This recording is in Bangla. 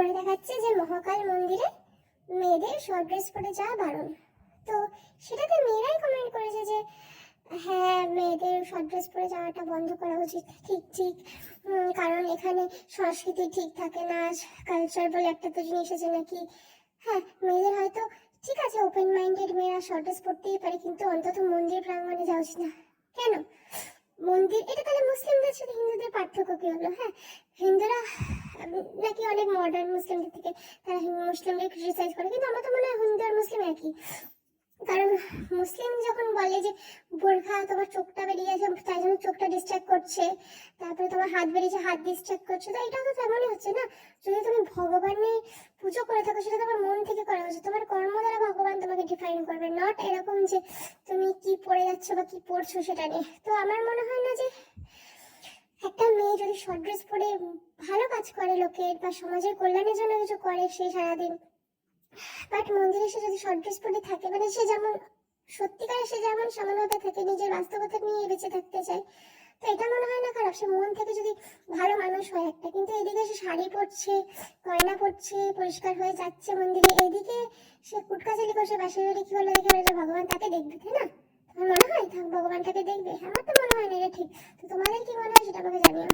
খবরে দেখাচ্ছে যে মহাকাল মন্দিরে মেয়েদের শর্ট ড্রেস পরে যাওয়া বারণ তো সেটাতে মেয়েরাই কমেন্ট করেছে যে হ্যাঁ মেয়েদের শর্ট ড্রেস পরে যাওয়াটা বন্ধ করা উচিত। ঠিক ঠিক। কারণ এখানে সংস্কৃতি ঠিক থাকে না কালচার বলে একটা তো জিনিস আছে নাকি? হ্যাঁ মেয়েদের হয়তো, ঠিক আছে ওপেন মাইন্ডেড মেয়েরা শর্ট ড্রেস পরতেই পারে, কিন্তু অন্তত মন্দির প্রাঙ্গণে যাওয়া উচিত না। কেন? মন্দির এটা তাহলে মুসলিমদের সাথে হিন্দুদের পার্থক্য কি হলো? হ্যাঁ হিন্দুরা নাকি অনেক মডার্ন মুসলিমদের থেকে তারা মুসলিমদের ক্রিটিসাইজ করে, কিন্তু আমার তো মনে হয় হিন্দু আর মুসলিম একই। কারণ মুসলিম যখন বলে যে বোরখা তোমার চোখটা বেরিয়ে গেছে, তাই জন্য চোখটা ডিস্ট্র্যাক্ট করছে, তারপরে তোমার হাত বেরিয়েছে, হাত ডিস্ট্র্যাক্ট করছে, তো এটাও তো তেমনই হচ্ছে না। যদি তুমি ভগবানের পুজো করে থাকো, সেটা তোমার মন থেকে করা উচিত। তোমার কর্ম দ্বারা ভগবান তোমাকে ডিফাইন করবে নট এরকম যে তুমি কি পড়ে যাচ্ছ বা কি পড়ছো সেটা নিয়ে। তো আমার মনে হয় না যে একটা মেয়ে যদি শর্ট ড্রেস পরে ভালো কাজ করে লোকের বা সমাজের কল্যাণের জন্য কিছু করে সে সারাদিন। বাট মন্দিরে সে যদি শর্ট ড্রেস পরে থাকে মানে সে যেমন, সত্যিকারে সে যেমন সামান্যতা থাকে, নিজের বাস্তবতা নিয়ে বেঁচে থাকতে চায়, তো এটা মনে হয় না খারাপ? সে মন থেকে যদি ভালো মানুষ হয় একটা, কিন্তু এদিকে সে শাড়ি পরছে, গয়না পরছে, পরিষ্কার হয়ে যাচ্ছে মন্দিরে, এদিকে সে কুটকাচালি করছে বাসের বাড়ি কি হলো দেখে ভগবান তাকে দেখবে, তাই না? থাক ভগবান তাকে দেখবে। আমার তো মনে হয় না এটা ঠিক। তো তোমাদের কি মনে হয় সেটা আমাকে জানিও।